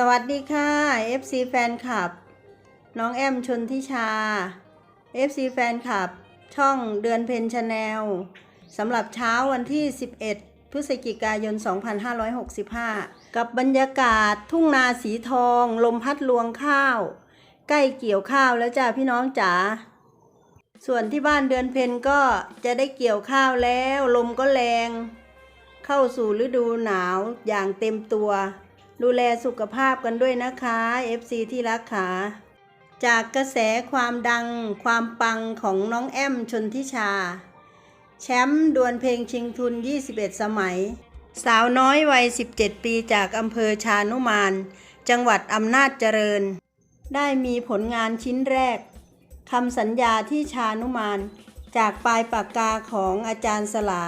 สวัสดีค่ะ FC แฟนคลับ น้องแอมชนทิชา FC แฟนคลับ ช่องเดือนเพนชาแนลสำหรับเช้าวันที่ 11 พฤศจิกายน 2565 กับบรรยากาศทุ่งนาสีทอง ลมพัดลวงข้าว ใกล้เกี่ยวข้าวแล้วจ้าพี่น้องจ๋าส่วนที่บ้านเดือนเพนก็จะได้เกี่ยวข้าวแล้ว ลมก็แรง เข้าสู่ฤดูหนาวอย่างเต็มตัว ดูแลสุขภาพกันด้วยนะคะ FC ที่รักขาจากกระแสความดังความปังของน้องแอมชนทิชา แชมป์ดวลเพลงชิงทุน 21 สมัย สาวน้อยวัย 17 ปีจากอำเภอชานุมาน จังหวัดอำนาจเจริญ ได้มีผลงานชิ้นแรกคำสัญญาที่ชานุมาน จากปลายปากกาของอาจารย์สลา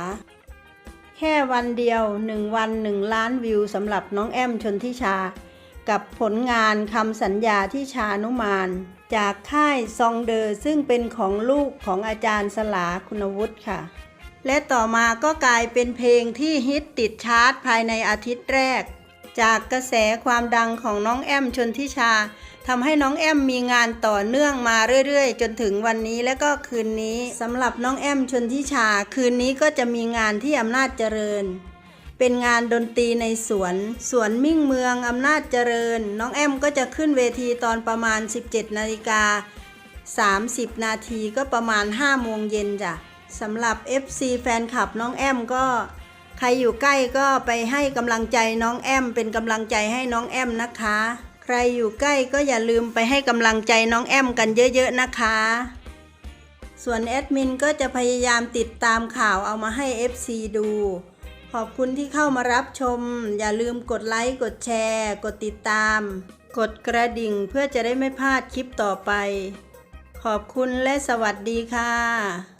แค่วันเดียวหนึ่งวันหนึ่งล้านวิวสำหรับน้องแอมชนทิชา กับผลงานคำสัญญาที่ชานุมาน จากค่ายซองเดอร์ซึ่งเป็นของลูกของอาจารย์สลาคุณวุฒิค่ะ และต่อมาก็กลายเป็นเพลงที่ฮิตติดชาร์ตภายในอาทิตย์แรก จากกระแสความดังของน้องแอมชนทิชา ทำให้น้องแอมมีงานต่อเนื่องมาเรื่อยๆ จนถึงวันนี้และก็คืนนี้สำหรับน้องแอมชนทิชา คืนนี้ก็จะมีงานที่อำนาจเจริญ เป็นงานดนตรีในสวน สวนมิ่งเมืองอำนาจเจริญ น้องแอมก็จะขึ้นเวทีตอนประมาณ 17นาฬิกา30 นาทีก็ประมาณ 5 โมงเย็นจ้ะสำหรับ FC แฟนคลับน้องแอมก็ใครอยู่ใกล้ก็ไปให้กำลังใจน้องแอม เป็นกำลังใจให้น้องแอมนะคะ รอยู่ใกล้ก็อย่าลืมไปให้กำลังใจน้องแอมกันเยอะๆนะคะ ส่วนแอดมินก็จะพยายามติดตามข่าวเอามาให้ FC ดู ขอบคุณที่เข้ามารับชม อย่าลืมกดไลค์ กดแชร์ กดติดตาม กดกระดิ่งเพื่อจะได้ไม่พลาดคลิปต่อไป ขอบคุณและสวัสดีค่ะ